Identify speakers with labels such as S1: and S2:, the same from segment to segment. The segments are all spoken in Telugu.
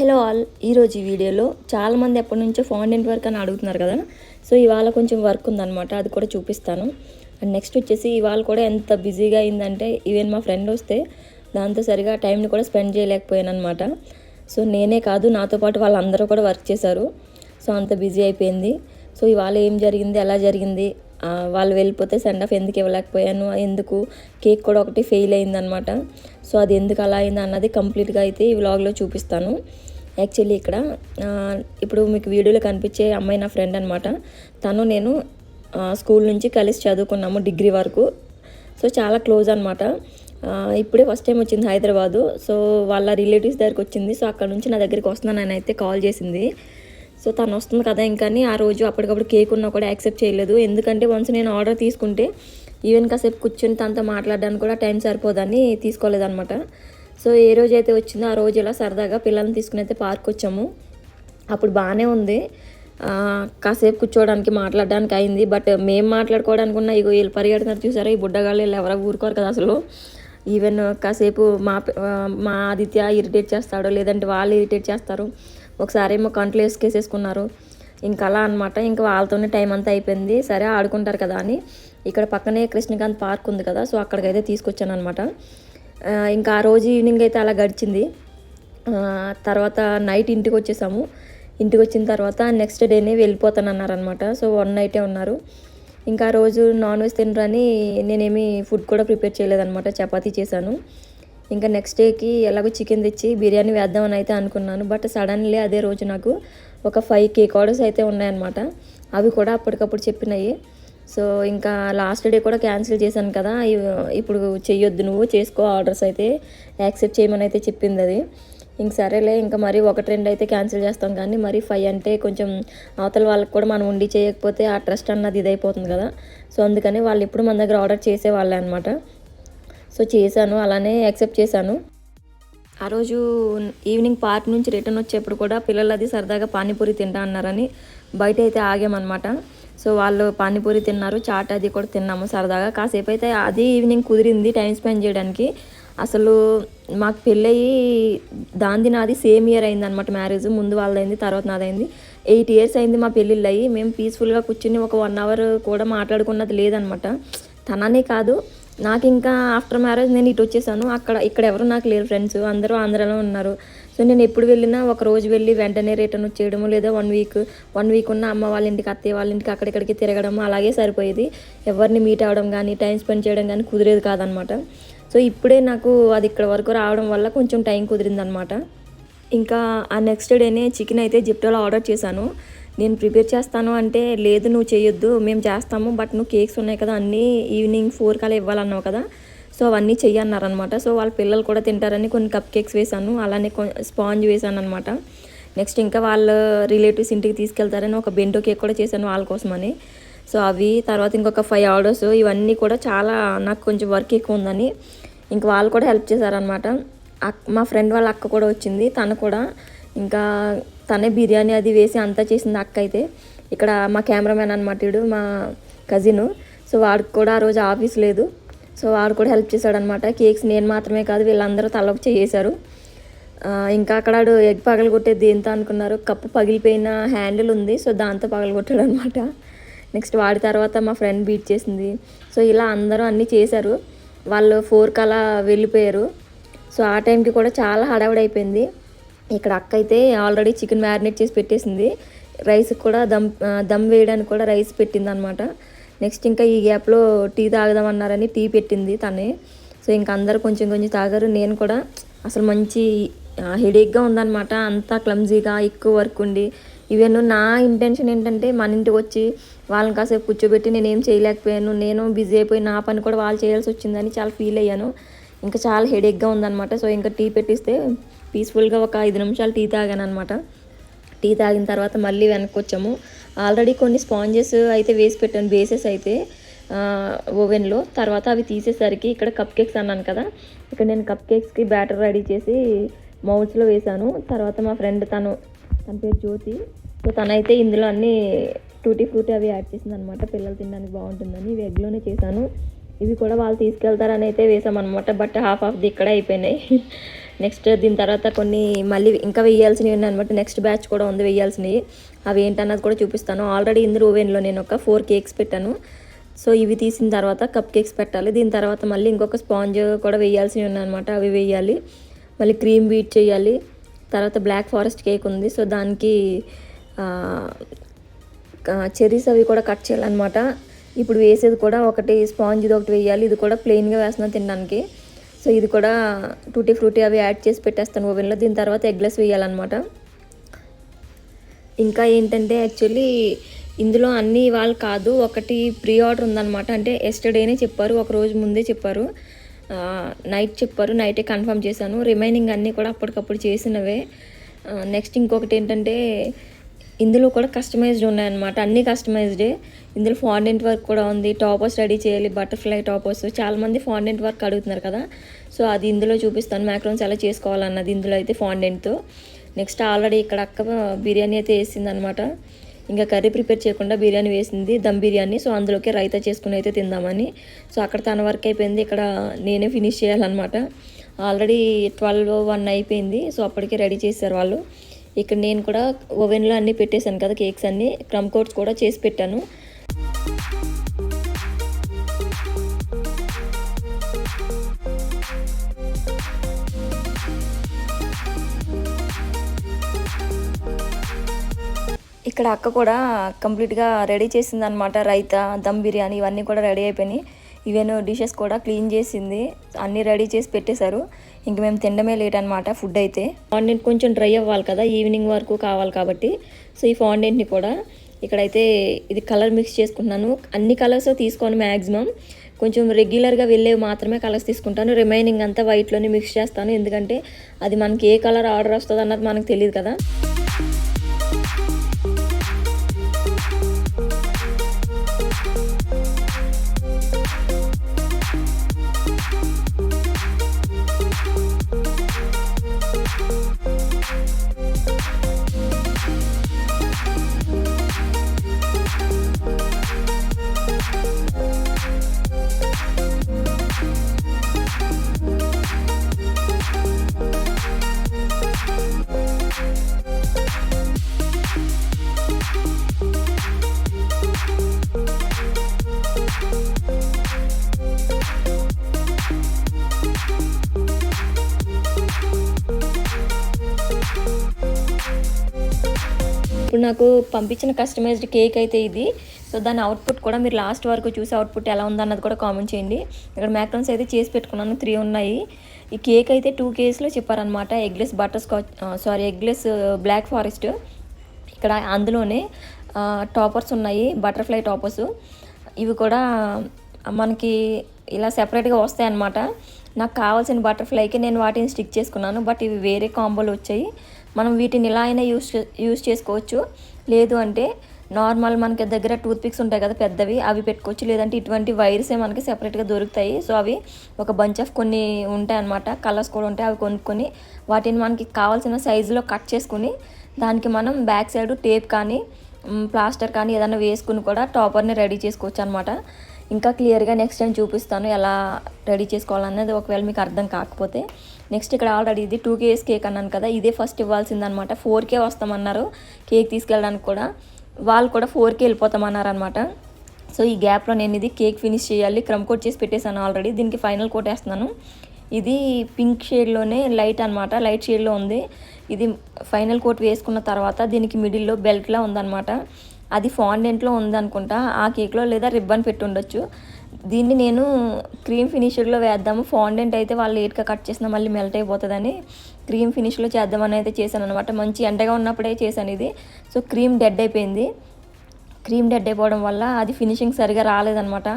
S1: Hello all. ఈరోజు ఈ వీడియోలో చాలామంది ఎప్పటి నుంచో ఫౌండెంట్ వర్క్ అని అడుగుతున్నారు కదా. సో ఇవాళ కొంచెం వర్క్ ఉందన్నమాట అది కూడా చూపిస్తాను. అండ్ నెక్స్ట్ వచ్చేసి ఇవాళ కూడా ఎంత బిజీగా అయిందంటే ఈవెన్ మా ఫ్రెండ్ వస్తే దాంతో సరిగా టైంని కూడా స్పెండ్ చేయలేకపోయాను అనమాట సో నేనే కాదు నాతో పాటు వాళ్ళందరూ కూడా వర్క్ చేశారు. సో అంత బిజీ అయిపోయింది. సో ఇవాళ ఏం జరిగింది ఎలా జరిగింది? వాళ్ళు వెళ్ళిపోతే సెండ్ ఆఫ్ ఎందుకు ఇవ్వలేకపోయాను? ఎందుకు? కేక్ కూడా ఒకటి ఫెయిల్ అయిందనమాట సో అది ఎందుకు అలా అయింది అన్నది కంప్లీట్గా అయితే ఈ వ్లాగ్లో చూపిస్తాను. యాక్చువల్లీ ఇక్కడ ఇప్పుడు మీకు వీడియోలో కనిపించే అమ్మాయి నా ఫ్రెండ్ అనమాట తను నేను స్కూల్ నుంచి కలిసి చదువుకున్నాము డిగ్రీ వరకు. సో చాలా క్లోజ్ అనమాట ఇప్పుడే ఫస్ట్ టైం వచ్చింది హైదరాబాదు. సో వాళ్ళ రిలేటివ్స్ దగ్గరికి వచ్చింది. సో అక్కడ నుంచి నా దగ్గరికి వస్తున్నానని అయితే కాల్ చేసింది. సో తను వస్తుంది కదా ఇంకా ఆ రోజు అప్పటికప్పుడు కేక్ ఉన్నా కూడా యాక్సెప్ట్ చేయలేదు. ఎందుకంటే వన్స్ నేను ఆర్డర్ తీసుకుంటే ఈవెన్ కాసేపు కూర్చొని తనతో మాట్లాడడానికి కూడా టైం సరిపోదని తీసుకోలేదన్నమాట. సో ఏ రోజు అయితే వచ్చిందో ఆ రోజు ఇలా సరదాగా పిల్లల్ని తీసుకుని అయితే పార్క్ వచ్చాము. అప్పుడు బాగానే ఉంది. కాసేపు కూర్చోవడానికి మాట్లాడడానికి అయింది. బట్ మేము మాట్లాడుకోవడానికి ఉన్న ఇగో వీళ్ళు పరిగెడుతున్నారు చూసారా? ఈ బుడ్డగాళ్ళు వీళ్ళు ఎవరో ఊరుకోరు కదా అసలు. ఈవెన్ కాసేపు మా మా ఆదిత్య ఇరిటేట్ చేస్తాడో లేదంటే వాళ్ళు ఇరిటేట్ చేస్తారు. ఒకసారి ఏమో కంట్లో వేసుకేసేసుకున్నారు. ఇంకా అలా అనమాట ఇంకా వాళ్ళతోనే టైం అంతా అయిపోయింది. సరే ఆడుకుంటారు కదా అని. ఇక్కడ పక్కనే కృష్ణకాంత్ పార్క్ ఉంది కదా సో అక్కడికైతే తీసుకొచ్చాను అనమాట ఇంకా ఆ రోజు ఈవినింగ్ అయితే అలా గడిచింది. తర్వాత నైట్ ఇంటికి వచ్చేసాము. ఇంటికి వచ్చిన తర్వాత నెక్స్ట్ డేనే వెళ్ళిపోతానన్నారనమాట సో వన్ నైటే ఉన్నారు. ఇంకా ఆ రోజు నాన్ వెజ్ తినరని నేనేమి ఫుడ్ కూడా ప్రిపేర్ చేయలేదన్నమాట. చపాతీ చేశాను. ఇంకా నెక్స్ట్ డేకి ఎలాగో చికెన్ తెచ్చి బిర్యానీ వేద్దామని అయితే అనుకున్నాను. బట్ సడన్లీ అదే రోజు నాకు ఒక ఫైవ్ కేక్ ఆర్డర్స్ అయితే ఉన్నాయన్నమాట. అవి కూడా అప్పటికప్పుడు చెప్పినాయి. సో ఇంకా లాస్ట్ డే కూడా క్యాన్సిల్ చేశాను కదా. ఇప్పుడు చెయ్యొద్దు నువ్వు చేసుకో ఆర్డర్స్ అయితే యాక్సెప్ట్ చేయమని అయితే చెప్పింది అది. ఇంక సరేలే ఇంకా మరీ ఒకటి రెండు అయితే క్యాన్సిల్ చేస్తాం కానీ మరి ఫైవ్ అంటే కొంచెం అవతల వాళ్ళకి కూడా మనం ఉండి చేయకపోతే ఆ ట్రస్ట్ అన్నది ఇదైపోతుంది కదా. సో అందుకని వాళ్ళు ఎప్పుడు మన దగ్గర ఆర్డర్ చేసేవాళ్ళే అనమాట సో చేశాను అలానే యాక్సెప్ట్ చేశాను. ఆ రోజు ఈవినింగ్ పార్క్ నుంచి రిటర్న్ వచ్చేప్పుడు కూడా పిల్లలు అది సరదాగా పానీపూరి తింటా అన్నారని బయట అయితే ఆగామన్నమాట. సో వాళ్ళు పానీపూరి తిన్నారు చాట్ అది కూడా తిన్నాము సరదాగా. కాసేపు అయితే అది ఈవినింగ్ కుదిరింది టైం స్పెండ్ చేయడానికి. అసలు మాకు పెళ్ళయి దాంది నాది సేమ్ ఇయర్ అయింది అనమాట మ్యారేజ్ ముందు వాళ్ళదైంది తర్వాత నాదైంది. ఎయిట్ ఇయర్స్ అయింది మా పెళ్ళిళ్ళు అయ్యి మేము పీస్ఫుల్గా కూర్చుని ఒక వన్ అవర్ కూడా మాట్లాడుకున్నది లేదనమాట తననే కాదు నాకు ఇంకా ఆఫ్టర్ మ్యారేజ్ నేను ఇటు వచ్చేసాను. అక్కడ ఇక్కడ ఎవరు నాకు లేరు ఫ్రెండ్స్ అందరూ ఆంధ్రాలో ఉన్నారు. సో నేను ఎప్పుడు వెళ్ళినా ఒక రోజు వెళ్ళి వెంటనే రిటర్న్ వచ్చేయడము లేదా వన్ వీక్ వన్ వీక్ ఉన్న అమ్మ వాళ్ళ ఇంటికి అత్తయ్య వాళ్ళ ఇంటికి అక్కడిక్కడికి తిరగడం అలాగే సరిపోయేది. ఎవరిని మీట్ అవ్వడం కానీ టైం స్పెండ్ చేయడం కానీ కుదిరేది కాదనమాట. సో ఇప్పుడే నాకు అది ఇక్కడ వరకు రావడం వల్ల కొంచెం టైం కుదిరిందనమాట. ఇంకా ఆ నెక్స్ట్ డేనే చికెన్ అయితే జిప్టోలో ఆర్డర్ చేశాను. నేను ప్రిపేర్ చేస్తాను అంటే లేదు నువ్వు చేయొద్దు మేము చేస్తాము బట్ నువ్వు కేక్స్ ఉన్నాయి కదా అన్నీ ఈవినింగ్ ఫోర్ కల్లా ఇవ్వాలన్నావు కదా సో అవన్నీ చెయ్యన్నారనమాట. సో వాళ్ళ పిల్లలు కూడా తింటారని కొన్ని కప్ కేక్స్ వేశాను. అలానే స్పాంజ్ వేశాను అనమాట నెక్స్ట్ ఇంకా వాళ్ళ రిలేటివ్స్ ఇంటికి తీసుకెళ్తారని ఒక బెంటో కేక్ కూడా చేశాను వాళ్ళ కోసమని. సో అవి తర్వాత ఇంకొక ఫైవ్ ఆర్డర్స్ ఇవన్నీ కూడా చాలా నాకు కొంచెం వర్క్ ఎక్కువ ఉందని ఇంక వాళ్ళు కూడా హెల్ప్ చేశారనమాట. అక్ మా ఫ్రెండ్ వాళ్ళ అక్క కూడా వచ్చింది తను కూడా. ఇంకా తనే బిర్యానీ అది వేసి అంతా చేసింది అక్క అయితే. ఇక్కడ మా కెమెరామ్యాన్ అనమాట ఇడు మా కజిన్. సో వాడికి కూడా ఆ రోజు ఆఫీస్ లేదు. సో వాడు కూడా హెల్ప్ చేశాడనమాట. కేక్స్ నేను మాత్రమే కాదు వీళ్ళందరూ తలకు చేసారు ఇంకా అక్కడ ఆడు ఎగ్ పగలగొట్టేది దేంతో అనుకున్నారు? కప్పు పగిలిపోయిన హ్యాండిల్ ఉంది సో దాంతో పగలగొట్టాడు అనమాట నెక్స్ట్ వాడి తర్వాత మా ఫ్రెండ్ బీట్ చేసింది. సో ఇలా అందరూ అన్నీ చేశారు. వాళ్ళు ఫోర్ అలా వెళ్ళిపోయారు. సో ఆ టైంకి కూడా చాలా హడావిడి అయిపోయింది. ఇక్కడ అక్క అయితే ఆల్రెడీ చికెన్ మ్యారినేట్ చేసి పెట్టేసింది. రైస్ కూడా దమ్ దమ్ వేయడానికి కూడా రైస్ పెట్టింది అనమాట నెక్స్ట్ ఇంకా ఈ గ్యాప్లో టీ తాగదామన్నారని టీ పెట్టింది తనే. సో ఇంకా అందరు కొంచెం కొంచెం తాగారు. నేను కూడా అసలు మంచి హెడేక్గా ఉందన్నమాట. అంతా క్లమ్జీగా ఎక్కువ వర్క్ ఉండి. ఈవెన్ నా ఇంటెన్షన్ ఏంటంటే మన ఇంటికి వచ్చి వాళ్ళని కాసేపు కూర్చోబెట్టి నేను ఏం చేయలేకపోయాను. నేను బిజీ అయిపోయి నా పని కూడా వాళ్ళు చేయాల్సి వచ్చిందని చాలా ఫీల్ అయ్యాను. ఇంకా చాలా హెడేక్గా ఉందన్నమాట. సో ఇంకా టీ పెట్టిస్తే పీస్ఫుల్గా ఒక ఐదు నిమిషాలు టీ తాగాను అనమాట టీ తాగిన తర్వాత మళ్ళీ వెనక్కి వచ్చాము ఆల్రెడీ కొన్ని స్పాంజెస్ అయితే వేసి పెట్టాను బేసెస్ అయితే ఓవెన్లో. తర్వాత అవి తీసేసరికి ఇక్కడ కప్ కేక్స్ అన్నాను కదా ఇక్కడ నేను కప్ కేక్స్కి బ్యాటర్ రెడీ చేసి మౌల్స్లో వేశాను తర్వాత మా ఫ్రెండ్ తను తన పేరు జ్యోతి. సో తనైతే ఇందులో అన్ని టూటీ ఫ్రూటీ అవి యాడ్ చేసింది అనమాట పిల్లలు తినడానికి బాగుంటుందని ఇవి ఎగ్లోనే చేశాను. ఇవి కూడా వాళ్ళు తీసుకెళ్తారని అయితే వేసామన్నమాట. బట్ హాఫ్ ఆఫ్ ది ఇక్కడే అయిపోయినాయి. నెక్స్ట్ దీని తర్వాత కొన్ని మళ్ళీ ఇంకా వేయాల్సినవి ఉన్నాయి అనమాట నెక్స్ట్ బ్యాచ్ కూడా ఉంది వేయాల్సినవి అవి ఏంటన్నది కూడా చూపిస్తాను. ఆల్రెడీ ఇందులో ఓవెన్లో నేను ఒక ఫోర్ కేక్స్ పెట్టాను. సో ఇవి తీసిన తర్వాత కప్ కేక్స్ పెట్టాలి. దీని తర్వాత మళ్ళీ ఇంకొక స్పాంజ్ కూడా వేయాల్సినవి ఉన్నాయన్నమాట అవి వేయాలి మళ్ళీ క్రీమ్ బీట్ చేయాలి. తర్వాత బ్లాక్ ఫారెస్ట్ కేక్ ఉంది. సో దానికి చెరీస్ అవి కూడా కట్ చేయాలన్నమాట. ఇప్పుడు వేసేది కూడా ఒకటి స్పాంజ్ ఇది ఒకటి వేయాలి ఇది కూడా ప్లెయిన్గా వేస్తున్నాను తినడానికి. సో ఇది కూడా టూటీ ఫ్రూటీ అవి యాడ్ చేసి పెట్టేస్తాను ఓవెన్లో. దీని తర్వాత ఎగ్లెస్ వేయాలన్నమాట. ఇంకా ఏంటంటే యాక్చువల్లీ ఇందులో అన్ని వాళ్ళు కాదు ఒకటి ప్రీ ఆర్డర్ ఉందన్నమాట. అంటే ఎస్టర్డేనే చెప్పారు ఒక రోజు ముందే చెప్పారు. నైట్ చెప్పారు నైటే కన్ఫర్మ్ చేశాను. రిమైనింగ్ అన్నీ కూడా అప్పటికప్పుడు చేసినవే. నెక్స్ట్ ఇంకొకటి ఏంటంటే ఇందులో కూడా కస్టమైజ్డ్ ఉన్నాయన్నమాట. అన్నీ కస్టమైజ్డే ఇందులో ఫాండెంట్ వర్క్ కూడా ఉంది. టాపర్స్ రెడీ చేయాలి. బటర్ఫ్లై టాపర్స్ చాలామంది ఫాండెంట్ వర్క్ అడుగుతున్నారు కదా. సో అది ఇందులో చూపిస్తాను. మ్యాక్రోన్స్ ఎలా చేసుకోవాలన్నది ఇందులో అయితే ఫాండెంట్తో నెక్స్ట్ ఆల్రెడీ ఇక్కడ అక్క బిర్యానీ అయితే వేసిందనమాట ఇంకా కర్రీ ప్రిపేర్ చేయకుండా బిర్యానీ వేసింది. దమ్ బిర్యానీ. సో అందులోకి రైతా చేసుకుని అయితే తిందామని. సో అక్కడ తన వర్క్ అయిపోయింది. ఇక్కడ నేనే ఫినిష్ చేయాలన్నమాట. ఆల్రెడీ ట్వెల్వ్ వన్ అయిపోయింది. సో అప్పటికే రెడీ చేశారు వాళ్ళు. ఇక్కడ నేను కూడా ఓవెన్లో అన్నీ పెట్టేశాను కదా కేక్స్ అన్నీ. క్రమ్ కోట్స్ కూడా చేసి పెట్టాను. ఇక్కడ అక్క కూడా కంప్లీట్గా రెడీ చేసింది అనమాట రైతా దమ్ బిర్యానీ ఇవన్నీ కూడా రెడీ అయిపోయినాయి. ఈవెన్ డిషెస్ కూడా క్లీన్ చేసింది. అన్నీ రెడీ చేసి పెట్టేశారు. ఇంక మేము తినడమే లేట్ అనమాట ఫుడ్ అయితే. ఫాండెంట్ కొంచెం డ్రై అవ్వాలి కదా ఈవినింగ్ వరకు కావాలి కాబట్టి. సో ఈ ఫాండెంట్ని కూడా ఇక్కడైతే ఇది కలర్ మిక్స్ చేసుకుంటున్నాను. అన్ని కలర్స్ తీసుకోను మ్యాక్సిమం కొంచెం రెగ్యులర్గా వెళ్ళేవి మాత్రమే కలర్స్ తీసుకుంటాను. రిమైనింగ్ అంతా వైట్లోనే మిక్స్ చేస్తాను. ఎందుకంటే అది మనకి ఏ కలర్ ఆర్డర్ వస్తుంది అన్నది మనకు తెలియదు కదా. నాకు పంపించిన కస్టమైజ్డ్ కేక్ అయితే ఇది. సో దాని అవుట్పుట్ కూడా మీరు లాస్ట్ వరకు చూసి అవుట్పుట్ ఎలా ఉందన్నది కూడా కామెంట్ చేయండి. ఇక్కడ మ్యాక్రోన్స్ అయితే చేసి పెట్టుకున్నాను త్రీ ఉన్నాయి. ఈ కేక్ అయితే టూ కేజీలో చెప్పారనమాట eggless butter scotch sorry eggless black forest ఇక్కడ అందులోనే టాపర్స్ ఉన్నాయి బటర్ఫ్లై టాపర్స్ ఇవి కూడా మనకి ఇలా సెపరేట్గా వస్తాయన్నమాట. నాకు కావాల్సిన బటర్ఫ్లైకి నేను వాటిని స్టిక్ చేసుకున్నాను బట్ ఇవి వేరే కాంబోలు వచ్చాయి. మనం వీటిని ఇలా అయినా యూస్ యూస్ చేసుకోవచ్చు. లేదు అంటే నార్మల్ మనకి దగ్గర టూత్ పిక్స్ ఉంటాయి కదా పెద్దవి అవి పెట్టుకోవచ్చు. లేదంటే ఇటువంటి వైర్సే మనకి సెపరేట్గా దొరుకుతాయి. సో అవి ఒక బంచ్ ఆఫ్ కొన్ని ఉంటాయి అన్నమాట కలర్స్ కూడా ఉంటాయి. అవి కొనుక్కొని వాటిని మనకి కావాల్సిన సైజులో కట్ చేసుకుని దానికి మనం బ్యాక్ సైడ్ టేప్ కానీ ప్లాస్టర్ కానీ ఏదైనా వేసుకుని కూడా టాపర్ని రెడీ చేసుకోవచ్చు అనమాట ఇంకా క్లియర్గా నెక్స్ట్ టైం చూపిస్తాను ఎలా రెడీ చేసుకోవాలనేది ఒకవేళ మీకు అర్థం కాకపోతే నెక్స్ట్ ఇక్కడ ఆల్రెడీ ఇది టూ కేఎస్ కేక్ అన్నాను కదా ఇదే ఫస్ట్ ఇవ్వాల్సిందనమాట. ఫోర్ కే వస్తామన్నారు కేక్ తీసుకెళ్ళడానికి కూడా. వాళ్ళు కూడా ఫోర్ కే వెళ్ళిపోతామన్నారు అనమాట సో ఈ గ్యాప్లో నేను ఇది కేక్ ఫినిష్ చేయాలి క్రమ్ కోట్ చేసి పెట్టేశాను ఆల్రెడీ. దీనికి ఫైనల్ కోట్ వేస్తున్నాను. ఇది పింక్ షేడ్లోనే లైట్ అనమాట లైట్ షేడ్లో ఉంది. ఇది ఫైనల్ కోట్ వేసుకున్న తర్వాత దీనికి మిడిల్లో బెల్ట్లా ఉందనమాట అది ఫాండెంట్లో ఉందనుకుంటా ఆ కేక్లో లేదా రిబ్బన్ పెట్టి ఉండొచ్చు. దీన్ని నేను క్రీమ్ ఫినిషర్లో వేద్దాము. ఫాండెంట్ అయితే వాళ్ళు లేట్గా కట్ చేసిన మళ్ళీ మెల్ట్ అయిపోతుందని క్రీమ్ ఫినిష్లో చేద్దామని అయితే చేశాను అనమాట మంచి ఎండగా ఉన్నప్పుడే చేశాను ఇది. సో క్రీమ్ డెడ్ అయిపోయింది. క్రీమ్ డెడ్ అయిపోవడం వల్ల అది ఫినిషింగ్ సరిగా రాలేదనమాట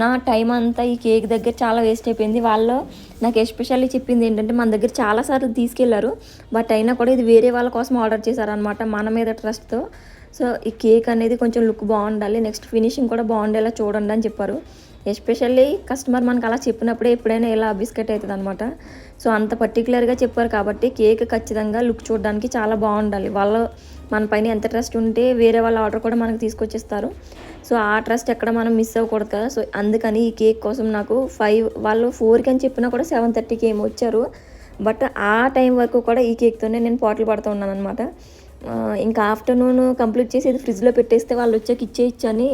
S1: నా టైం అంతా ఈ కేక్ దగ్గర చాలా వేస్ట్ అయిపోయింది. వాళ్ళు నాకు ఎస్పెషల్లీ చెప్పింది ఏంటంటే మన దగ్గర చాలాసార్లు తీసుకెళ్ళారు. బట్ అయినా కూడా ఇది వేరే వాళ్ళ కోసం ఆర్డర్ చేశారనమాట మన మీద ట్రస్ట్తో. సో ఈ కేక్ అనేది కొంచెం లుక్ బాగుండాలి. నెక్స్ట్ ఫినిషింగ్ కూడా బాగుండేలా చూడండి అని చెప్పారు. ఎస్పెషల్లీ కస్టమర్ మనకు అలా చెప్పినప్పుడే ఎప్పుడైనా ఇలా బిస్కెట్ అవుతుంది అనమాట సో అంత పర్టికులర్గా చెప్పారు కాబట్టి కేక్ ఖచ్చితంగా లుక్ చూడడానికి చాలా బాగుండాలి. వాళ్ళు మన పైన ఎంత ట్రస్ట్ ఉంటే వేరే వాళ్ళ ఆర్డర్ కూడా మనకు తీసుకొచ్చేస్తారు. సో ఆ ట్రస్ట్ ఎక్కడ మనం మిస్ అవ్వకూడదు కదా. సో అందుకని ఈ కేక్ కోసం నాకు ఫైవ్ వాళ్ళు ఫోర్కి అని చెప్పినా కూడా సెవెన్ థర్టీకి ఏమి వచ్చారు. బట్ ఆ టైం వరకు కూడా ఈ కేక్తోనే నేను పాటలు పడుతూ ఉన్నాను అనమాట ఇంకా ఆఫ్టర్నూన్ కంప్లీట్ చేసి ఇది ఫ్రిడ్జ్లో పెట్టేస్తే వాళ్ళు వచ్చాక ఇచ్చేయచ్చు అని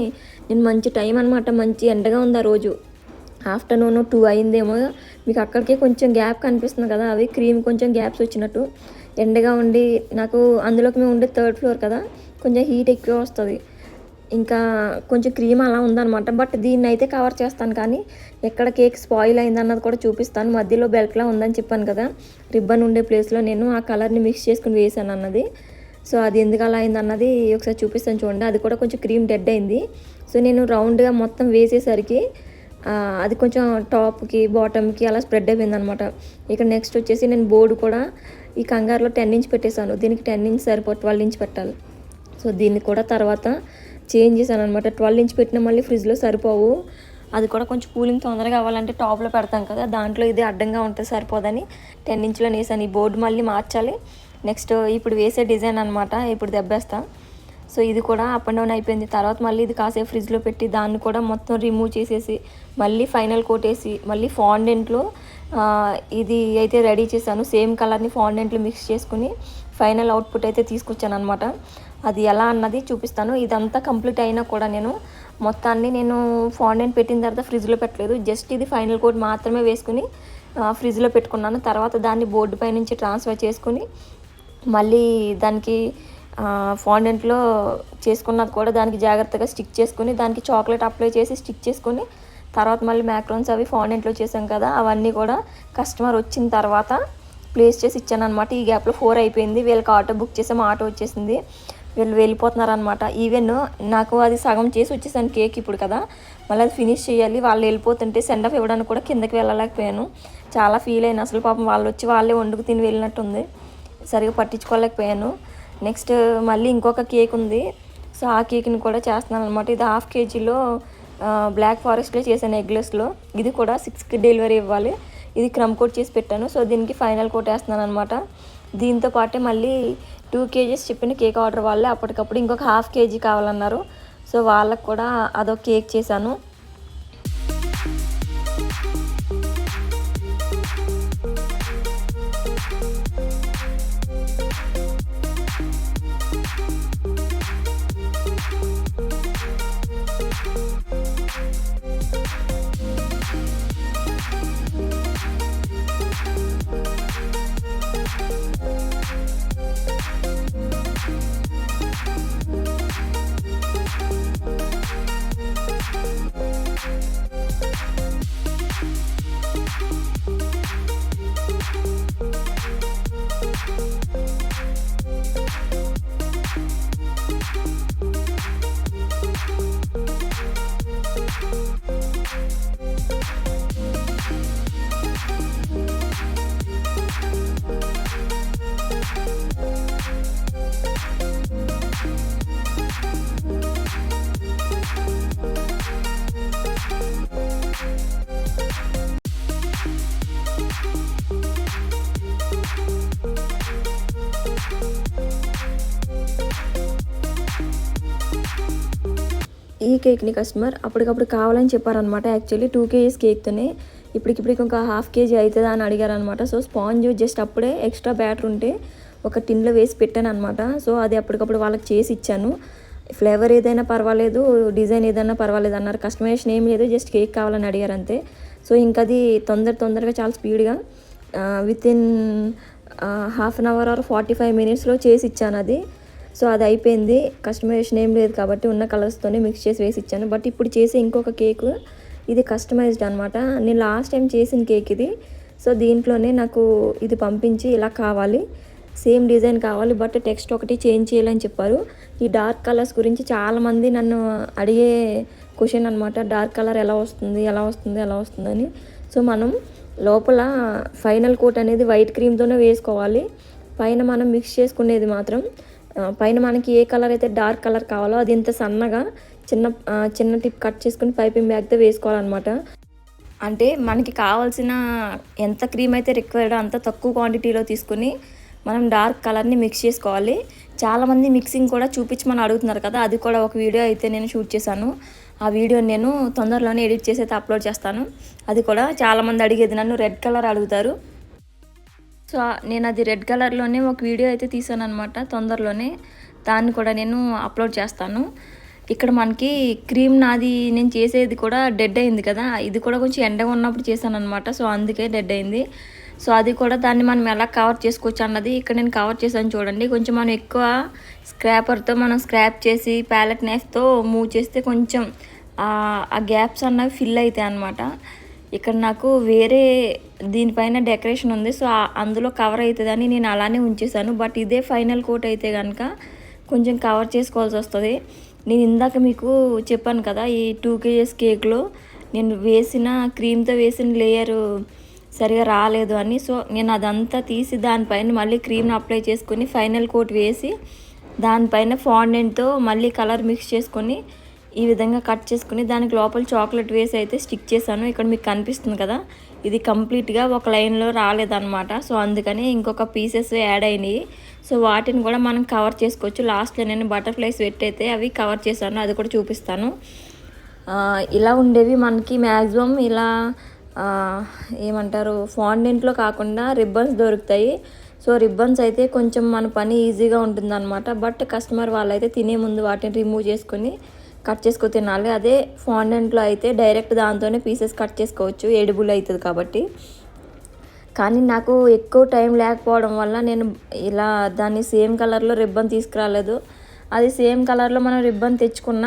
S1: నేను మంచి టైం అనమాట మంచి ఎండగా ఉంది ఆ రోజు. ఆఫ్టర్నూన్ టూ అయిందేమో. మీకు అక్కడికే కొంచెం గ్యాప్ కనిపిస్తుంది కదా అవి క్రీమ్ కొంచెం గ్యాప్స్ వచ్చినట్టు. ఎండగా ఉండి నాకు అందులోకి మేము ఉండే థర్డ్ ఫ్లోర్ కదా కొంచెం హీట్ ఎక్కువ వస్తుంది. ఇంకా కొంచెం క్రీమ్ అలా ఉందన్నమాట బట్ దీన్ని అయితే కవర్ చేస్తాను కానీ ఎక్కడ కేక్ స్పాయిల్ అయిందన్నది కూడా చూపిస్తాను. మధ్యలో బెల్ట్లా ఉందని చెప్పాను కదా రిబ్బన్ ఉండే ప్లేస్లో నేను ఆ కలర్ని మిక్స్ చేసుకుని వేసాను అన్నది సో అది ఎందుకు అలా అయింది అన్నది ఒకసారి చూపిస్తాను చూడండి. అది కూడా కొంచెం క్రీమ్ డెడ్ అయింది. సో నేను రౌండ్గా మొత్తం వేసేసరికి అది కొంచెం టాప్కి బాటమ్కి అలా స్ప్రెడ్ అయిపోయింది అనమాట ఇక్కడ నెక్స్ట్ వచ్చేసి నేను బోర్డు కూడా ఈ కంగారులో టెన్ ఇంచ్ పెట్టేశాను. దీనికి టెన్ ఇంచ్ సరిపో ట్వెల్వ్ ఇంచ్ పెట్టాలి. సో దీన్ని కూడా తర్వాత చేంజ్ చేశాను అనమాట ట్వెల్వ్ ఇంచ్ పెట్టిన మళ్ళీ ఫ్రిడ్జ్లో సరిపోవు. అది కూడా కొంచెం కూలింగ్ తొందరగా అవ్వాలంటే టాప్లో పెడతాం కదా దాంట్లో ఇది అడ్డంగా ఉంటుంది సరిపోదని టెన్ ఇంచ్లో వేసాను ఈ బోర్డు మళ్ళీ మార్చాలి. నెక్స్ట్ ఇప్పుడు వేసే డిజైన్ అనమాట. ఇప్పుడు దెబ్బేస్తాను సో ఇది కూడా అప్ అండ్ డౌన్ అయిపోయింది. తర్వాత మళ్ళీ ఇది కాసేపు ఫ్రిడ్జ్లో పెట్టి దాన్ని కూడా మొత్తం రిమూవ్ చేసేసి మళ్ళీ ఫైనల్ కోటేసి మళ్ళీ ఫాండెంట్లో ఇది అయితే రెడీ చేశాను. సేమ్ కలర్ని ఫాండెంట్లో మిక్స్ చేసుకుని ఫైనల్ అవుట్పుట్ అయితే తీసుకొచ్చాను అనమాట అది ఎలా అన్నది చూపిస్తాను. ఇదంతా కంప్లీట్ అయినా కూడా నేను మొత్తాన్ని నేను ఫాండెంట్ పెట్టిన తర్వాత ఫ్రిడ్జ్లో పెట్టలేదు. జస్ట్ ఇది ఫైనల్ కోట్ మాత్రమే వేసుకుని ఫ్రిడ్జ్లో పెట్టుకున్నాను. తర్వాత దాన్ని బోర్డు పై నుంచి ట్రాన్స్ఫర్ చేసుకుని మళ్ళీ దానికి ఫాండెంట్లో చేసుకున్నది కూడా దానికి జాగ్రత్తగా స్టిక్ చేసుకుని దానికి చాక్లెట్ అప్లై చేసి స్టిక్ చేసుకుని తర్వాత మళ్ళీ మ్యాక్రోన్స్ అవి ఫాండెంట్లో చేసాం కదా అవన్నీ కూడా కస్టమర్ వచ్చిన తర్వాత ప్లేస్ చేసి ఇచ్చాను అనమాట ఈ గ్యాప్లో ఫోర్ అయిపోయింది. వీళ్ళకి ఆటో బుక్ చేసాము ఆటో వచ్చేసింది. వీళ్ళు వెళ్ళిపోతున్నారు అనమాట ఈవెన్ నాకు అది సగం చేసి వచ్చేసాను కేక్ ఇప్పుడు కదా. మళ్ళీ అది ఫినిష్ చేయాలి. వాళ్ళు వెళ్ళిపోతుంటే సెండ్ ఆఫ్ ఇవ్వడానికి కూడా కిందకి వెళ్ళలేకపోయాను. చాలా ఫీల్ అయిన. అసలు పాపం వాళ్ళు వచ్చి వాళ్ళే వండుకు తిని వెళ్ళినట్టుంది. సరిగా పట్టించుకోలేకపోయాను. నెక్స్ట్ మళ్ళీ ఇంకొక కేక్ ఉంది. సో ఆ కేక్ని కూడా చేస్తున్నాను అనమాట ఇది హాఫ్ కేజీలో బ్లాక్ ఫారెస్ట్లో చేశాను ఎగ్లెస్లో ఇది కూడా సిక్స్కి డెలివరీ ఇవ్వాలి. ఇది క్రమ్ కోట్ చేసి పెట్టాను. సో దీనికి ఫైనల్ కోట్ వేస్తున్నాను అనమాట దీంతో పాటే మళ్ళీ టూ కేజీస్ చెప్పిన కేక్ ఆర్డర్ వాళ్ళే అప్పటికప్పుడు ఇంకొక హాఫ్ కేజీ కావాలన్నారు. సో వాళ్ళకు కూడా అదొక కేక్ చేశాను. కేక్ని కస్టమర్ అప్పటికప్పుడు కావాలని చెప్పారనమాట యాక్చువల్లీ టూ కేజీస్ కేక్తోనే ఇప్పటికిప్పటికి ఒక హాఫ్ కేజీ అవుతుందా అని అడిగారనమాట సో స్పాంజ్ జస్ట్ అప్పుడే ఎక్స్ట్రా బ్యాటర్ ఉంటే ఒక టిన్లో వేసి పెట్టాను అనమాట సో అది అప్పటికప్పుడు వాళ్ళకి చేసి ఇచ్చాను. ఫ్లేవర్ ఏదైనా పర్వాలేదు డిజైన్ ఏదైనా పర్వాలేదు అన్నారు. కస్టమైజేషన్ ఏం లేదు జస్ట్ కేక్ కావాలని అడిగారు అంతే. సో ఇంకా అది తొందర తొందరగా చాలా స్పీడ్గా with in half an hour or forty five మినిట్స్లో చేసి ఇచ్చాను అది సో అది అయిపోయింది. కస్టమైజేషన్ ఏం లేదు కాబట్టి ఉన్న కలర్స్తోనే మిక్స్ చేసి వేసి ఇచ్చాను. బట్ ఇప్పుడు చేసే ఇంకొక కేక్ ఇది కస్టమైజ్డ్ అనమాట నేను లాస్ట్ టైం చేసిన కేక్ ఇది. సో దీంట్లోనే నాకు ఇది పంపించి ఇలా కావాలి. సేమ్ డిజైన్ కావాలి బట్ టెక్స్ట్ ఒకటి చేంజ్ చేయాలని చెప్పారు. ఈ డార్క్ కలర్స్ గురించి చాలామంది నన్ను అడిగే క్వశ్చన్ అనమాట డార్క్ కలర్ ఎలా వస్తుంది ఎలా వస్తుంది ఎలా వస్తుందని సో మనం లోపల ఫైనల్ కోట్ అనేది వైట్ క్రీమ్తోనే వేసుకోవాలి. పైన మనం మిక్స్ చేసుకునేది మాత్రం పైన మనకి ఏ కలర్ అయితే డార్క్ కలర్ కావాలో అది ఇంత సన్నగా చిన్న చిన్న టిప్ కట్ చేసుకుని పైపింగ్ బ్యాగ్తో వేసుకోవాలన్నమాట. అంటే మనకి కావాల్సిన ఎంత క్రీమ్ అయితే రిక్వైర్డ్ అంత తక్కువ క్వాంటిటీలో తీసుకుని మనం డార్క్ కలర్ని మిక్స్ చేసుకోవాలి. చాలామంది మిక్సింగ్ కూడా చూపించమని అడుగుతున్నారు కదా అది కూడా ఒక వీడియో అయితే నేను షూట్ చేశాను. ఆ వీడియోని నేను తొందరలోనే ఎడిట్ చేసి అయితే అప్లోడ్ చేస్తాను. అది కూడా చాలామంది అడిగేది నన్ను రెడ్ కలర్ అడుగుతారు. సో నేను అది రెడ్ కలర్లోనే ఒక వీడియో అయితే తీసాను అనమాట తొందరలోనే. దాన్ని కూడా నేను అప్లోడ్ చేస్తాను. ఇక్కడ మనకి క్రీమ్ నాది నేను చేసేది కూడా డెడ్ అయింది కదా ఇది కూడా కొంచెం ఎండగా ఉన్నప్పుడు చేశాను అనమాట సో అందుకే డెడ్ అయింది. సో అది కూడా దాన్ని మనం ఎలా కవర్ చేసుకోవచ్చు అన్నది ఇక్కడ నేను కవర్ చేశాను చూడండి. కొంచెం మనం ఎక్కువ స్క్రాపర్తో మనం స్క్రాప్ చేసి ప్యాలెట్ నైఫ్తో మూవ్ చేస్తే కొంచెం ఆ గ్యాప్స్ అన్నవి ఫిల్ అవుతాయి అనమాట ఇక్కడ నాకు వేరే దీనిపైన డెకరేషన్ ఉంది సో అందులో కవర్ అవుతుందని నేను అలానే ఉంచేసాను బట్ ఇదే ఫైనల్ కోట్ అయితే కనుక కొంచెం కవర్ చేసుకోవాల్సి వస్తుంది. నేను ఇందాక మీకు చెప్పాను కదా ఈ టూ కేజెస్ కేక్లో నేను వేసిన క్రీమ్తో వేసిన లేయర్ సరిగా రాలేదు అని. సో నేను అదంతా తీసి దానిపైన మళ్ళీ క్రీమ్ని అప్లై చేసుకొని ఫైనల్ కోట్ వేసి దానిపైన ఫాండెంట్తో మళ్ళీ కలర్ మిక్స్ చేసుకొని ఈ విధంగా కట్ చేసుకుని దానికి లోపల చాక్లెట్ వేసి అయితే స్టిక్ చేశాను. ఇక్కడ మీకు కనిపిస్తుంది కదా ఇది కంప్లీట్గా ఒక లైన్లో రాలేదన్నమాట. సో అందుకని ఇంకొక పీసెస్ యాడ్ అయినాయి. సో వాటిని కూడా మనం కవర్ చేసుకోవచ్చు. లాస్ట్లో నేను బటర్ఫ్లైస్ పెట్టయితే అవి కవర్ చేశాను. అది కూడా చూపిస్తాను. ఇలా ఉండేవి మనకి మ్యాక్సిమం ఇలా ఏమంటారు ఫాండెంట్లో కాకుండా రిబ్బన్స్ దొరుకుతాయి. సో రిబ్బన్స్ అయితే కొంచెం మన పని ఈజీగా ఉంటుందన్నమాట. బట్ కస్టమర్ వాళ్ళైతే తినే ముందు వాటిని రిమూవ్ చేసుకొని కట్ చేసుకో తినాలి. అదే ఫాండెంట్లో అయితే డైరెక్ట్ దాంతోనే పీసెస్ కట్ చేసుకోవచ్చు. ఎడిబుల్ అవుతుంది కాబట్టి. కానీ నాకు ఎక్కువ టైం లేకపోవడం వల్ల నేను ఇలా దాన్ని సేమ్ కలర్లో రిబ్బన్ తీసుకురాలేదు. అది సేమ్ కలర్లో మనం రిబ్బన్ తెచ్చుకున్న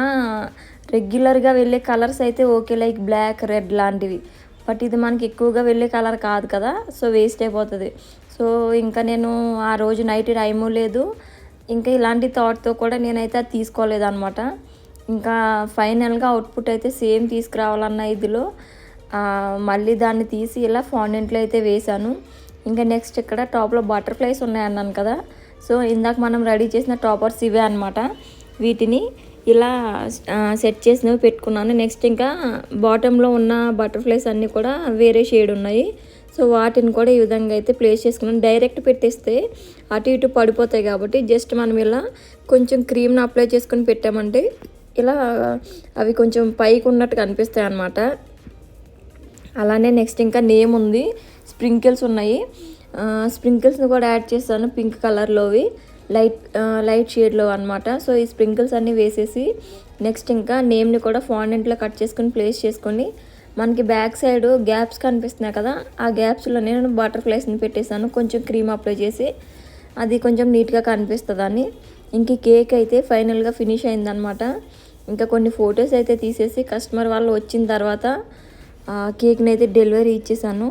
S1: రెగ్యులర్గా వెళ్ళే కలర్స్ అయితే ఓకే లైక్ బ్లాక్ రెడ్ లాంటివి. బట్ ఇది మనకి ఎక్కువగా వెళ్ళే కలర్ కాదు కదా సో వేస్ట్ అయిపోతుంది. సో ఇంకా నేను ఆ రోజు నైట్ టైము లేదు. ఇంకా ఇలాంటి థాట్తో కూడా నేనైతే అది తీసుకోలేదు అనమాట ఇంకా ఫైనల్గా అవుట్పుట్ అయితే సేమ్ తీసుకురావాలన్న ఇదిలో మళ్ళీ దాన్ని తీసి ఇలా ఫాండెంట్లో అయితే వేశాను. ఇంకా నెక్స్ట్ ఇక్కడ టాప్లో బటర్ఫ్లైస్ ఉన్నాయన్నాను కదా. సో ఇందాక మనం రెడీ చేసిన టాపర్స్ ఇవే అనమాట వీటిని ఇలా సెట్ చేసినవి పెట్టుకున్నాను. నెక్స్ట్ ఇంకా బాటంలో ఉన్న బటర్ఫ్లైస్ అన్నీ కూడా వేరే షేడ్ ఉన్నాయి. సో వాటిని కూడా ఈ విధంగా అయితే ప్లేస్ చేసుకున్నాను. డైరెక్ట్ పెట్టేస్తే అటు ఇటు పడిపోతాయి కాబట్టి జస్ట్ మనం ఇలా కొంచెం క్రీమ్ని అప్లై చేసుకొని పెట్టామంటే ఇలా అవి కొంచెం పైకి ఉన్నట్టు కనిపిస్తాయి అన్నమాట అలానే నెక్స్ట్ ఇంకా నేమ్ ఉంది. స్ప్రింకిల్స్ ఉన్నాయి. స్ప్రింకిల్స్ని కూడా యాడ్ చేస్తాను. పింక్ కలర్లోవి. లైట్ లైట్ షేడ్లో అనమాట సో ఈ స్ప్రింకిల్స్ అన్నీ వేసేసి నెక్స్ట్ ఇంకా నేమ్ని కూడా ఫాండెంట్లో కట్ చేసుకొని ప్లేస్ చేసుకొని మనకి బ్యాక్ సైడ్ గ్యాప్స్ కనిపిస్తున్నాయి కదా ఆ గ్యాప్స్లో నేను బటర్ఫ్లైస్ని పెట్టేశాను. కొంచెం క్రీమ్ అప్లై చేసి అది కొంచెం నీట్గా కనిపిస్తుందని. ఇంక కేక్ అయితే ఫైనల్గా ఫినిష్ అయిందనమాట ఇంకా కొన్ని ఫొటోస్ అయితే తీసేసి కస్టమర్ వాళ్ళు వచ్చిన తర్వాత కేక్ని అయితే డెలివరీ ఇచ్చేసాను.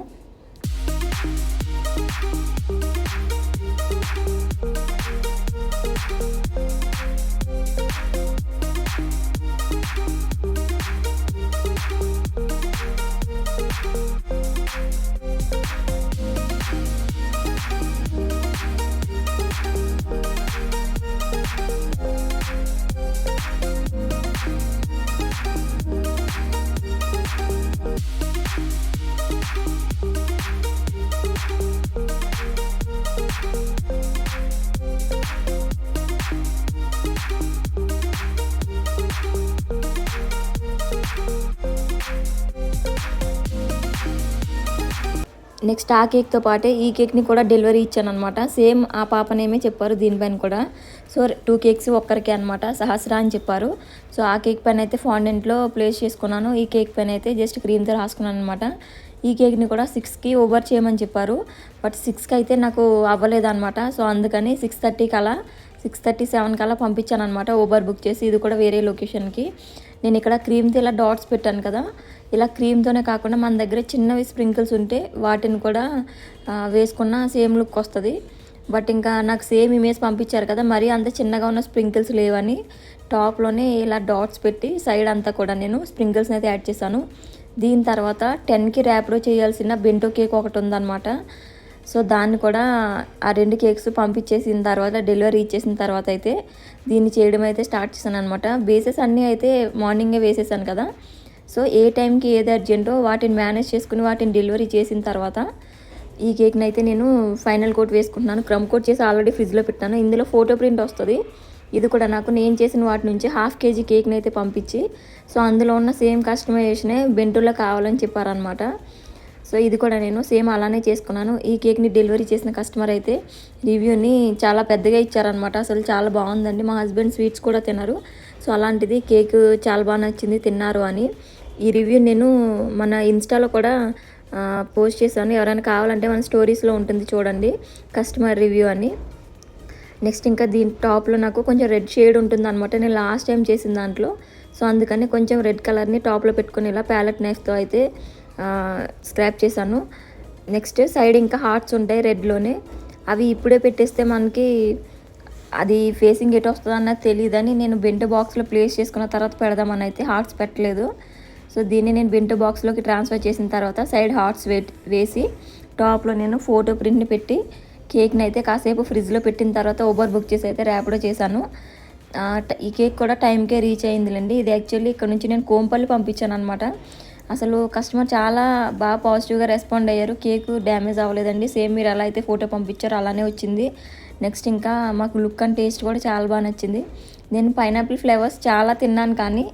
S1: నెక్స్ట్ ఆ కేక్తో పాటే ఈ కేక్ని కూడా డెలివరీ ఇచ్చాను అనమాట సేమ్ ఆ పాపనేమే చెప్పారు దీనిపైన కూడా. సో టూ కేక్స్ ఒక్కరికే అనమాట సహస్ర అని చెప్పారు. సో ఆ కేక్ పైన అయితే ఫాండెంట్లో ప్లేస్ చేసుకున్నాను. ఈ కేక్ పైన అయితే జస్ట్ క్రీమ్తో రాసుకున్నాను అనమాట ఈ కేక్ని కూడా సిక్స్కి ఓవర్ చేయమని చెప్పారు. బట్ సిక్స్కి అయితే నాకు అవ్వలేదన్నమాట. సో అందుకని సిక్స్ థర్టీకి అలా సిక్స్ థర్టీ సెవెన్ కల్లా పంపించాను అనమాట ఊబర్ బుక్ చేసి ఇది కూడా వేరే లొకేషన్కి. నేను ఇక్కడ క్రీమ్తో ఇలా డాట్స్ పెట్టాను కదా. ఇలా క్రీమ్తోనే కాకుండా మన దగ్గర చిన్నవి స్ప్రింకిల్స్ ఉంటే వాటిని కూడా వేసుకున్న సేమ్ లుక్ వస్తుంది. బట్ ఇంకా నాకు సేమ్ ఇమేజ్ పంపించారు కదా మరీ అంత చిన్నగా ఉన్న స్ప్రింకిల్స్ లేవని టాప్లోనే ఇలా డాట్స్ పెట్టి సైడ్ అంతా కూడా నేను స్ప్రింకిల్స్ని అయితే యాడ్ చేశాను. దీని తర్వాత టెన్కి ర్యాప్లో చేయాల్సిన బెంటో కేక్ ఒకటి ఉందన్నమాట. సో దాన్ని కూడా ఆ రెండు కేక్స్ పంపించేసిన తర్వాత డెలివరీ ఇచ్చేసిన తర్వాత అయితే దీన్ని చేయడం అయితే స్టార్ట్ చేశాను అనమాట బేసెస్ అన్నీ అయితే మార్నింగే వేసేసాను కదా. సో ఏ టైంకి ఏది అర్జెంటో వాటిని మేనేజ్ చేసుకుని వాటిని డెలివరీ చేసిన తర్వాత ఈ కేక్ని అయితే నేను ఫైనల్ కోట్ వేసుకుంటున్నాను. క్రమ్ కోట్ చేసి ఆల్రెడీ ఫ్రిడ్జ్లో పెట్టాను. ఇందులో ఫోటో ప్రింట్ వస్తుంది. ఇది కూడా నాకు నేను చేసిన వాటి నుంచి హాఫ్ కేజీ కేక్ని అయితే పంపించి సో అందులో ఉన్న సేమ్ కస్టమైజేషనే బెంటూలో కావాలని చెప్పారనమాట సో ఇది కూడా నేను సేమ్ అలానే చేసుకున్నాను. ఈ కేక్ని డెలివరీ చేసిన కస్టమర్ అయితే రివ్యూని చాలా పెద్దగా ఇచ్చారనమాట అసలు చాలా బాగుందండి. మా హస్బెండ్ స్వీట్స్ కూడా తిన్నారు సో అలాంటిది కేక్ చాలా బాగా నచ్చింది తిన్నారు అని. ఈ రివ్యూ నేను మన ఇన్స్టాలో కూడా పోస్ట్ చేశాను. ఎవరైనా కావాలంటే మన స్టోరీస్లో ఉంటుంది చూడండి కస్టమర్ రివ్యూ అని. నెక్స్ట్ ఇంకా దీని టాప్లో నాకు కొంచెం రెడ్ షేడ్ ఉంటుంది అనమాట నేను లాస్ట్ టైం చేసిన దాంట్లో. సో అందుకని కొంచెం రెడ్ కలర్ని టాప్లో పెట్టుకుని ఇలా ప్యాలెట్ నైఫ్తో అయితే స్క్రాప్ చేశాను. నెక్స్ట్ సైడ్ ఇంకా హార్ట్స్ ఉంటాయి రెడ్లోనే. అవి ఇప్పుడే పెట్టేస్తే మనకి అది ఫేసింగ్ ఎటు వస్తుందన్నది తెలియదని నేను బెంట్ బాక్స్లో ప్లేస్ చేసుకున్న తర్వాత పెడదామని అయితే హార్ట్స్ పెట్టలేదు. సో దీన్ని నేను బెంట్ బాక్స్లోకి ట్రాన్స్ఫర్ చేసిన తర్వాత సైడ్ హార్ట్స్ వేసి టాప్లో నేను ఫోటో ప్రింట్ని పెట్టి కేక్ని అయితే కాసేపు ఫ్రిడ్జ్లో పెట్టిన తర్వాత ఓబర్ బుక్ చేసి అయితే ర్యాపిడో చేశాను. ఈ కేక్ కూడా టైంకే రీచ్ అయిందిలేండి. ఇది యాక్చువల్లీ ఇక్కడ నుంచి నేను కోంపల్లి పంపించాను అనమాట అసలు కస్టమర్ చాలా బాగా పాజిటివ్గా రెస్పాండ్ అయ్యారు. కేక్ డ్యామేజ్ అవ్వలేదండి. సేమ్ మీరు ఎలా అయితే ఫోటో పంపించారో అలానే వచ్చింది. నెక్స్ట్ ఇంకా మాకు లుక్ అండ్ టేస్ట్ కూడా చాలా బాగా నచ్చింది. నేను పైనాపిల్ ఫ్లేవర్స్ చాలా తిన్నాను కానీ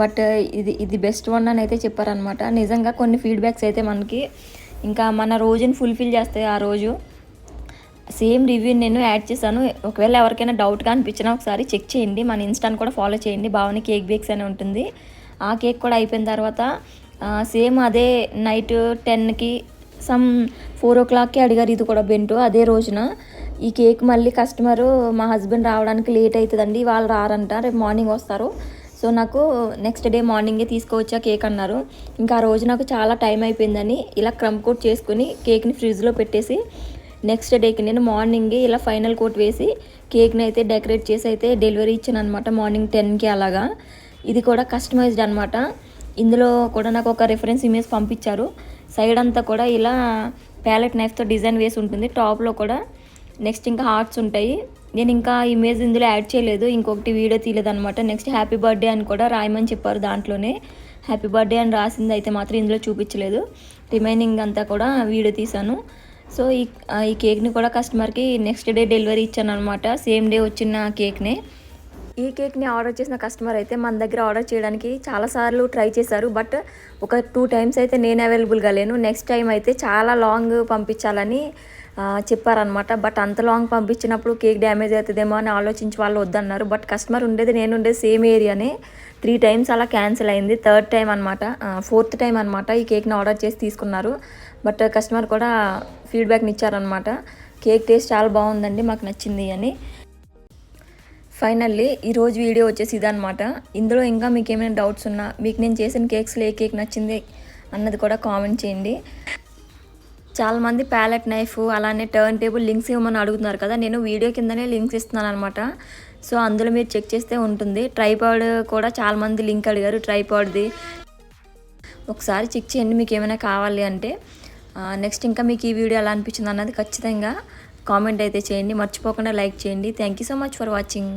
S1: బట్ ఇది ఇది బెస్ట్ వన్ అని అయితే చెప్పారనమాట నిజంగా కొన్ని ఫీడ్బ్యాక్స్ అయితే మనకి ఇంకా మన రోజుని ఫుల్ఫిల్ చేస్తాయి ఆ రోజు. సేమ్ రివ్యూ నేను యాడ్ చేశాను. ఒకవేళ ఎవరికైనా డౌట్గా అనిపించినా ఒకసారి చెక్ చేయండి. మన ఇన్స్టాని కూడా ఫాలో చేయండి. భావని కేక్ బేక్స్ అని ఉంటుంది. ఆ కేక్ కూడా అయిపోయిన తర్వాత సేమ్ అదే నైట్ టెన్కి సమ్ ఫోర్ ఓ క్లాక్కి అడిగారు ఇది కూడా బెంటు. అదే రోజున ఈ కేక్ మళ్ళీ కస్టమరు మా హస్బెండ్ రావడానికి లేట్ అవుతుందండి. వాళ్ళు రారంట. రేపు మార్నింగ్ వస్తారు. సో నాకు నెక్స్ట్ డే మార్నింగే తీసుకువచ్చా కేక్ అన్నారు. ఇంకా ఆ రోజు నాకు చాలా టైం అయిపోయిందని ఇలా క్రమ్ కోట్ చేసుకుని కేక్ని ఫ్రిడ్జ్లో పెట్టేసి నెక్స్ట్ డేకి నేను మార్నింగే ఇలా ఫైనల్ కోట్ వేసి కేక్ని అయితే డెకరేట్ చేసి అయితే డెలివరీ ఇచ్చాను అనమాట మార్నింగ్ టెన్కి అలాగా. ఇది కూడా కస్టమైజ్డ్ అనమాట ఇందులో కూడా నాకు ఒక రిఫరెన్స్ ఇమేజ్ పంపించారు. సైడ్ అంతా కూడా ఇలా ప్యాలెట్ నైఫ్తో డిజైన్ వేసి ఉంటుంది. టాప్లో కూడా నెక్స్ట్ ఇంకా హార్ట్స్ ఉంటాయి. నేను ఇంకా ఇమేజ్ ఇందులో యాడ్ చేయలేదు. ఇంకొకటి వీడియో తీయలేదు అనమాట నెక్స్ట్ హ్యాపీ బర్త్డే అని కూడా రాయమని చెప్పారు దాంట్లోనే. హ్యాపీ బర్త్డే అని రాసింది అయితే మాత్రం ఇందులో చూపించలేదు. రిమైనింగ్ అంతా కూడా వీడియో తీశాను. సో ఈ ఈ కేక్ని కూడా కస్టమర్కి నెక్స్ట్ డే డెలివరీ ఇచ్చాను అనమాట సేమ్ డే వచ్చిన కేక్నే ఈ కేక్ని ఆర్డర్ చేసిన కస్టమర్ అయితే మన దగ్గర ఆర్డర్ చేయడానికి చాలాసార్లు ట్రై చేశారు. బట్ ఒక టూ టైమ్స్ అయితే నేను అవైలబుల్గా లేను. నెక్స్ట్ టైం అయితే చాలా లాంగ్ పంపించాలని చెప్పారనమాట బట్ అంత లాంగ్ పంపించినప్పుడు కేక్ డ్యామేజ్ అవుతుందేమో అని ఆలోచించి వాళ్ళు వద్దన్నారు. బట్ కస్టమర్ ఉండేది నేను ఉండేది సేమ్ ఏరియానే త్రీ టైమ్స్ అలా క్యాన్సిల్ అయింది. థర్డ్ టైం అనమాట ఫోర్త్ టైం అనమాట ఈ కేక్ని ఆర్డర్ చేసి తీసుకున్నారు. బట్ కస్టమర్ కూడా ఫీడ్బ్యాక్ని ఇచ్చారనమాట కేక్ టేస్ట్ చాలా బాగుందండి మాకు నచ్చింది అని. ఫైనల్లీ ఈరోజు వీడియో వచ్చేసి ఇదనమాట ఇందులో ఇంకా మీకు ఏమైనా డౌట్స్ ఉన్నా మీకు నేను చేసిన కేక్స్లో ఏ కేక్ నచ్చింది అన్నది కూడా కామెంట్ చేయండి. చాలామంది ప్యాలెట్ నైఫ్ అలానే టర్న్ టేబుల్ లింక్స్ ఇవ్వమని అడుగుతున్నారు కదా నేను వీడియో కిందనే లింక్స్ ఇస్తున్నాను అనమాట సో అందులో మీరు చెక్ చేస్తే ఉంటుంది. ట్రైపాడ్ కూడా చాలామంది లింక్ అడిగారు ట్రైపాడ్ది. ఒకసారి చెక్ చేయండి మీకు ఏమైనా కావాలి అంటే. నెక్స్ట్ ఇంకా మీకు ఈ వీడియో ఎలా అనిపించింది అన్నది ఖచ్చితంగా కామెంట్ అయితే చేయండి. మర్చిపోకుండా లైక్ చేయండి. Thank you so much for watching